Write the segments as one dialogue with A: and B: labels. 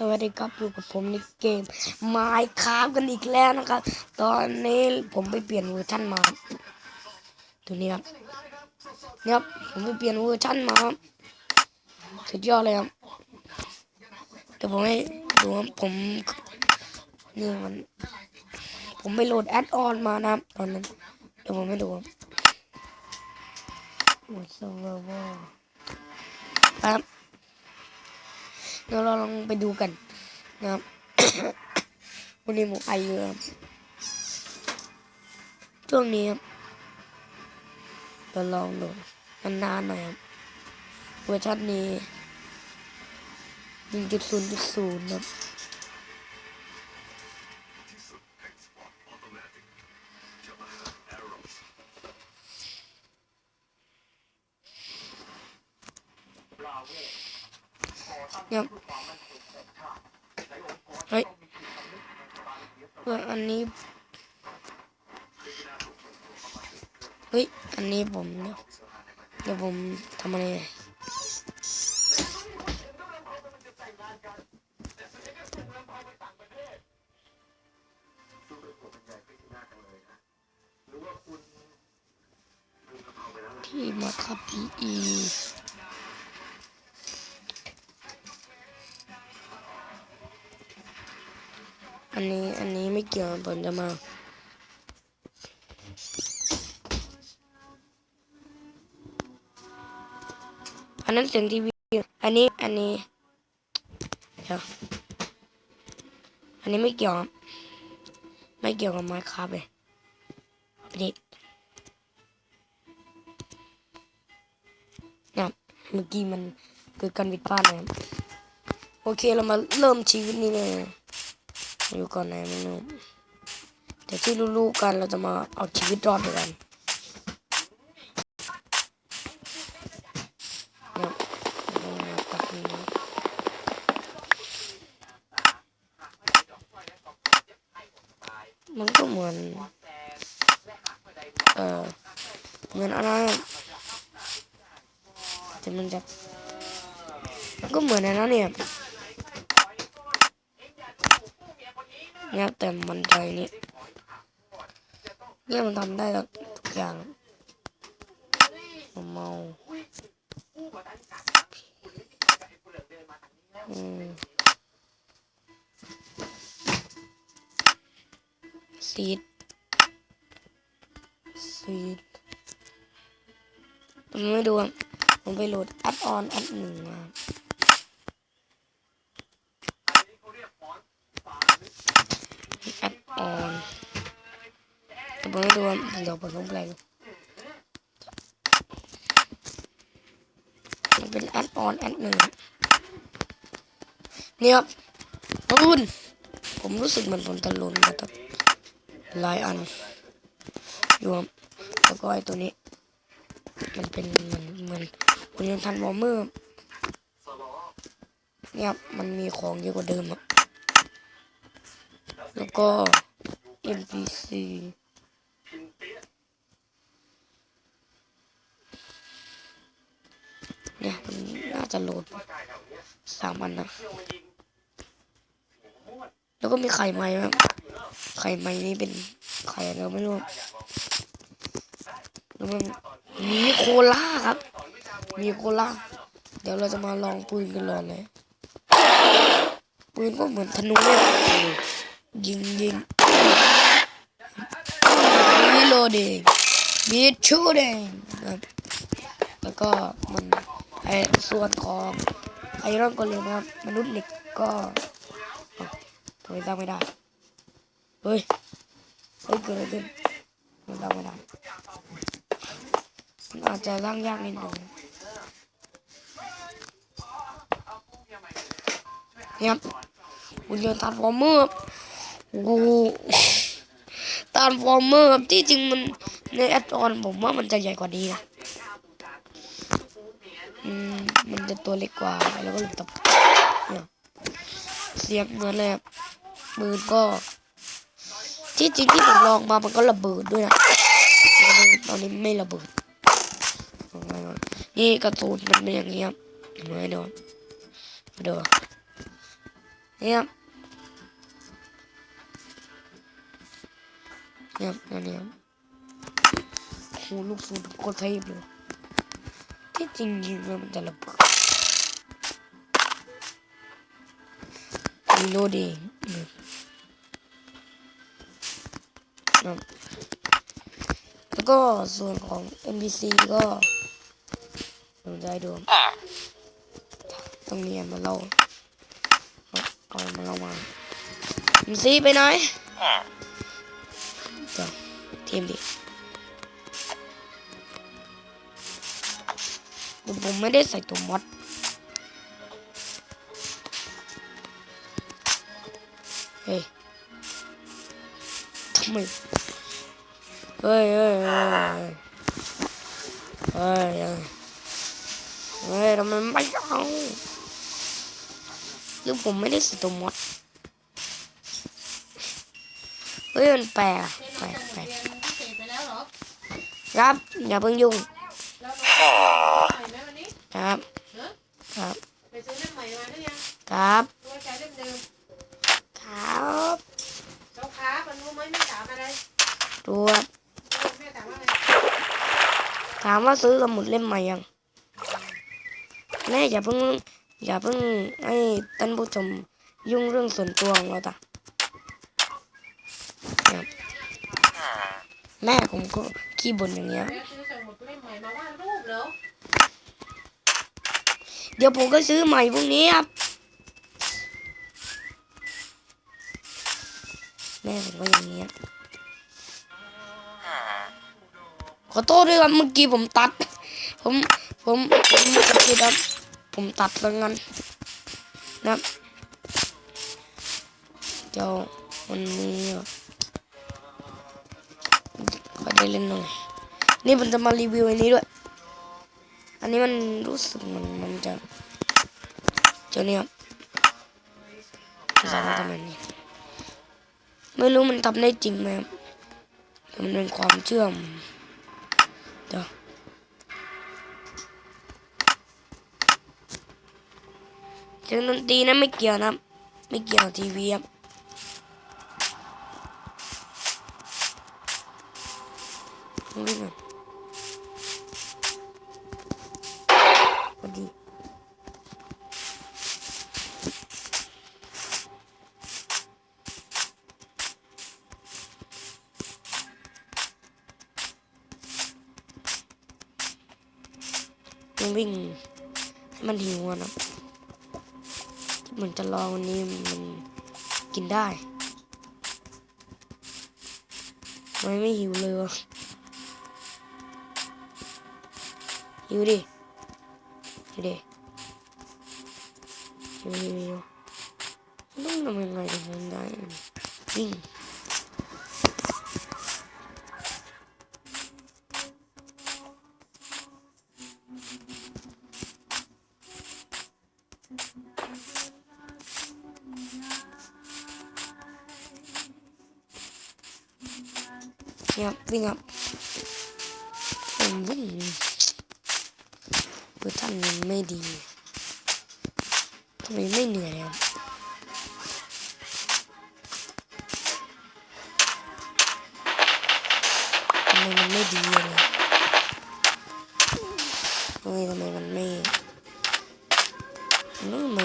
A: สวัสดีครับอยู่กับผมในเกมไมค์คราฟกันอีกแล้วนะครับ ตอนนี้ผมไปเปลี่ยนเวอร์ชันมาตัวนี้ครับเนี่ยครับผมไปเปลี่ยนเวอร์ชันมาสุดยอดเลยครับเดี๋ยวผมให้ดูครับผมนี่มัน ผมไปโหลดแอดออนมานะครับตอนนั้นเดี๋ยวผมให้ดูครับโอร์ครับ เดี๋ยวเราลองไปดูกันนะครับวันนี้ผมไอเยอะครับช่วงนี้ครับเราลองดูนานๆหน่อยครับเวอร์ชันนี้หนึ่งจุดศูนย์จุดศูนย์ครับเนี่ยเฮ้ยเอออันนี้เฮ้ยอันนี้ผมเนี่ยเดี๋ยวผมทำอะไรเนี่ยที่มาคับพีอี อันนี้อันนี้ไม่เกี่ยวผมจะมาอันนั้นเสียงทีวีอันนี้อันนี้เดี๋ยวอันนี้ไม่เกี่ยว ไม่เกี่ยวกับไมค์ครับเลยอันนี้นะครับเมื่อกี้มันเกิดการผิดพลาดนะครับโอเคเรามาเริ่มชีวิตนี้เลย อยู่ก่อนไหนไม่รู้แต่ที่รู้ๆกันเราจะมาเอาชีวิตรอดด้วยกันนะครับเรามาตัดนี้มันก็เหมือน เออเหมือนอะไรแต่มันจะมันก็เหมือนอะไรนะเนี่ย เนี่ยแต่มันใจนี่เนี่ยมันทำได้แล้วทุกอย่างมเมาอืมซีดซีดผมไม่ดูผมไปโหลดแอดออนแอดหนึ่งมาแอดอนแต่ผมไม่ดูอะเดี๋ยวผมต้องแปลงมันเป็นแอดออนแอดหนึ่งนี่ยครับปืนผมรู้สึกเหมือนผมตะลุนมาตั้งหลายอันอยู่ครับแล้วก็ไอ้ตัวนี้ มันเป็นเหมือนเหมือนคุณยังทันวอร์เมอร์เนี่ยมันมีของเยอะกว่าเดิมครับแล้วก็ NPC เนี่ยมันน่าจะโหลดสามอันนะ แล้วก็มีไข่ไม้ครับไข่ไม้นี่เป็นไข่อะไรไม่รู้แล้วมันมีโคล่าครับ มีโคล่า เดี๋ยวเราจะมาลองปืนกันเลยเลยปืนก็เหมือนธนูเลยยิงยิง รีโหลดเองบีชูดเองครับแล้วก็มันไอส่วนของไอรอนก็เลยนะครับ มนุษย์เหล็กก็อ้าวทำไมตั้งไม่ได้ เฮ้ย เฮ้ยเกิดอะไรขึ้นมันตั้งไม่ได้มันอาจจะร่างยากนิดหนึ่งเนี่ยครับหุ่นยนต์ทาร์ฟอร์เมอร์โอ้โหทาร์ฟอร์เมอร์ครับที่จริงมันในแอดออนผมว่ามันจะใหญ่กว่านี้นะอืมมันจะตัวเล็กกว่าแล้วก็ลูกตบเนี่ยเสียงเหมือนเลยครับปืนก็ ที่จริงที่ผมลองมามันก็ระเบิดด้วยนะตอนนี้ไม่ระเบิดนี่กระตูนมันเป็นอย่างนี้ครับไหมเดี๋ยวเดี๋ยวนี่ครับ เนี่ยเนี่ยครับโอ้โหลูกสูบโคตรเทพเลยที่จริงยิงมันจะระเบิดรีโหลดเองเนี่ยแล้วก็ส่วนของ NPC ก็เราได้ดูตรงนี้มาเล่าเอามาเล่ามา NPC ไปไหน เดี๋ยวทีมดิผมไม่ได้ใส่ตัวมอดเฮ้ยทำไมเฮ้ยเฮ้ยเฮ้ยเฮ้ยเฮ้ยเฮ้ยทำไมไม่เอาหรือผมไม่ได้ใส่ตัวมอดเฮ้ยมันแปลก ไป
B: ไป
A: ครับอย่าเพิ่งยุ่งครับ ครับครับครับ
B: ดูครับถาม
A: ว่าซื้อสมุดเล่มใหม่ยังแม่อย่าเพิ่งอย่าเพิ่งให้ท่านผู้ชมยุ่งเรื่องส่วนตัวของเราต่ครับ แม่ผมก็ขี้บ่นอย่างเงี้ย
B: เดี๋
A: ยวผมก็ซื้อใหม่พรุ่งนี้ครับ แม่ผมก็อย่างเงี้ย ขอโทษด้วยครับเมื่อกี้ผมตัด ผม ผม ผมกดผิดครับ ผมตัดแล้วงั้นนะครับเดี๋ยววันนี้ ได้เล่นหน่อย นี่ผมจะมารีวิวอันนี้ด้วย อันนี้มันรู้สึกมันมันจะเจ้านี่ครับภาษาทำไมนี่ไม่รู้มันทำได้จริงไหมครับแต่มันเป็นความเชื่อมเดี๋ยวเสียงดนตรีนะไม่เกี่ยวนะไม่เกี่ยวกับทีวีครับ วิ่งก่อนพอดีมันวิ่งให้มันหิวอะนะเหมือนจะรอวันนี้มันกินได้ไมไม่หิวเลยวะ หิวดิหิวดิหิวหิวหิวต้อง คือท่านมันไม่ดีทำไมไม่เหนื่อยเลยทำไมมันไม่ดีเลยเฮ้ยทำไมมันไม่ทำไมมันไม่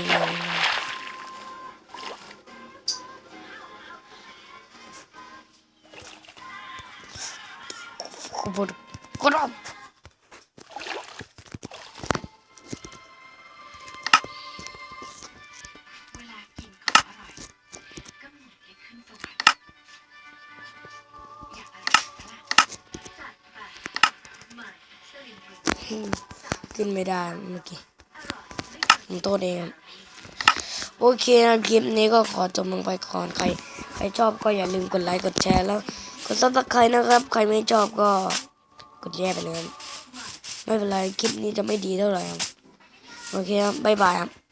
A: ขบวน
C: ขึ้นไม่ได้
A: เมื่อกี้
C: ม่
A: ผมโทษเองครับโอเคนะคลิปนี้ก็ขอจบลงไปก่อนใคร ใครชอบก็อย่าลืมกดไลค์กดแชร์แล้วกดซับสไครต์นะครับ ใครไม่ชอบก็กดแย่ไปเลย ไม่เป็นไรคลิปนี้จะไม่ดีเท่าไหร่ครับโอเคครับบ๊ายบายครับ